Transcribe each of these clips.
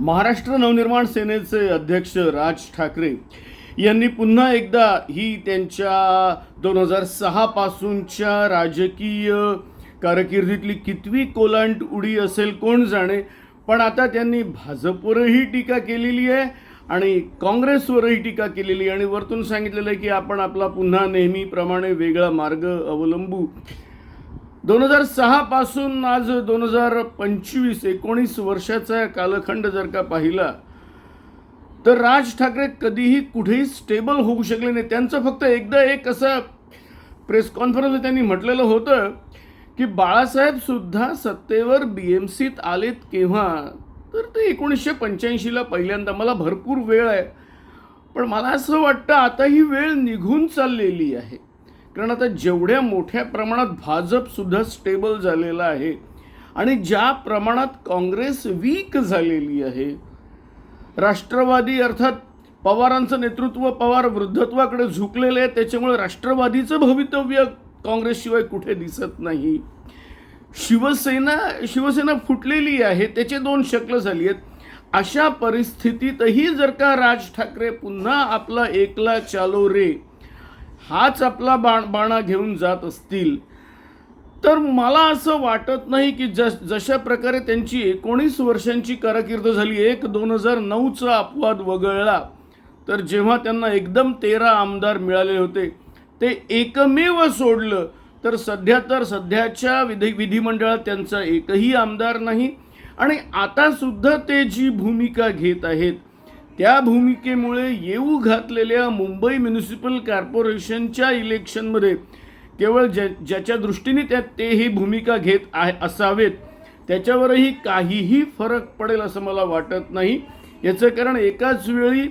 महाराष्ट्र नवनिर्माण सेनेचे अध्यक्ष राज ठाकरे यांनी पुन्हा एकदा ही त्यांच्या दोन हजार सहापासूनच्या राजकीय कारकिर्दीतली कितवी कोलांट उडी असेल कोण जाणे पण आता त्यांनी भाजपवरही टीका केलेली आहे आणि काँग्रेसवरही टीका केलेली आहे. आणि वरतून सांगितलेलं आहे की आपण आपला पुन्हा नेहमीप्रमाणे वेगळा मार्ग अवलंबू. दोन हजार सहापासून आज दोन हजार पंचवीस एकोणीस वर्षाचा कालखंड जर का पाहिला तर राज ठाकरे कधीही कुठेही स्टेबल होऊ शकले नाही. त्यांचं फक्त एकदा एक असं प्रेस कॉन्फरन्स त्यांनी म्हटलेलं होतं की बाळासाहेबसुद्धा सत्तेवर बी एम सीत आलेत केव्हा? तर ते एकोणीसशे पंच्याऐंशीला पहिल्यांदा. मला भरपूर वेळ आहे. पण मला असं वाटतं आता ही वेळ निघून चाललेली आहे. कारण आता जेवढ्या मोठ्या प्रमाणात भाजपसुद्धा स्टेबल झालेला आहे आणि ज्या प्रमाणात काँग्रेस वीक झालेली आहे राष्ट्रवादी अर्थात पवारांचं नेतृत्व पवार वृद्धत्वाकडे झुकलेलं आहे त्याच्यामुळे राष्ट्रवादीचं भवितव्य काँग्रेसशिवाय कुठे दिसत नाही. शिवसेना शिवसेना फुटलेली आहे त्याचे दोन शक्ल झाली आहेत. अशा परिस्थितीतही जर का राज ठाकरे पुन्हा आपला एकला चालो रे हाच आपला बाण बाणा घेऊन जात असतील. तर मला असं वाटत नाही की जस जशा प्रकारे त्यांची एकोणीस वर्षांची कारकीर्द झाली एक दोन हजार नऊचा अपवाद वगळला तर जेव्हा त्यांना एकदम तेरा आमदार मिळाले होते ते एकमेव सोडलं तर सध्या तर सध्याच्या विधी विधिमंडळात त्यांचा एकही आमदार नाही आणि आतासुद्धा ते जी भूमिका घेत आहेत त्या भूमिकेमुळे येऊ घातलेल्या मुंबई म्युनिसिपल कॉर्पोरेशनच्या इलेक्शनमध्ये केवळ ज्या ज्याच्या दृष्टीने त्या ते ही भूमिका घेत आहे असावेत. त्याच्यावरही काहीही फरक पडेल असं मला वाटत नाही. याचं कारण एकाच वेळी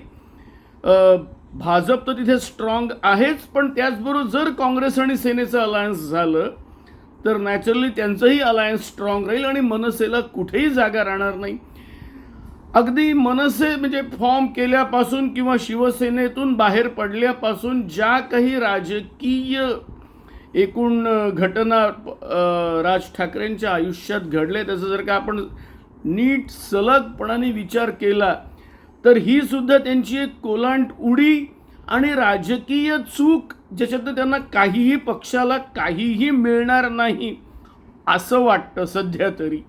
भाजप तर तिथे स्ट्रॉंग आहेच पण त्याचबरोबर जर काँग्रेस आणि सेनेचं अलायन्स झालं तर नॅचरली त्यांचंही अलायन्स स्ट्रॉंग राहील आणि मनसेला कुठेही जागा राहणार नाही. अगदी मनसे म्हणजे फॉर्म केल्यापासून किंवा शिवसेनेतून बाहेर पडल्यापासून ज्या काही राजकीय एकूण घटना राज ठाकरेंच्या आयुष्यात घडल्या त्याचा जर का आपण नीट सलगपणाने विचार केला तर ही सुद्धा त्यांची एक कोलांट उडी आणि राजकीय चूक ज्याच्यातनं त्यांना काहीही पक्षाला काहीही मिळणार नाही असं वाटतं सध्या तरी.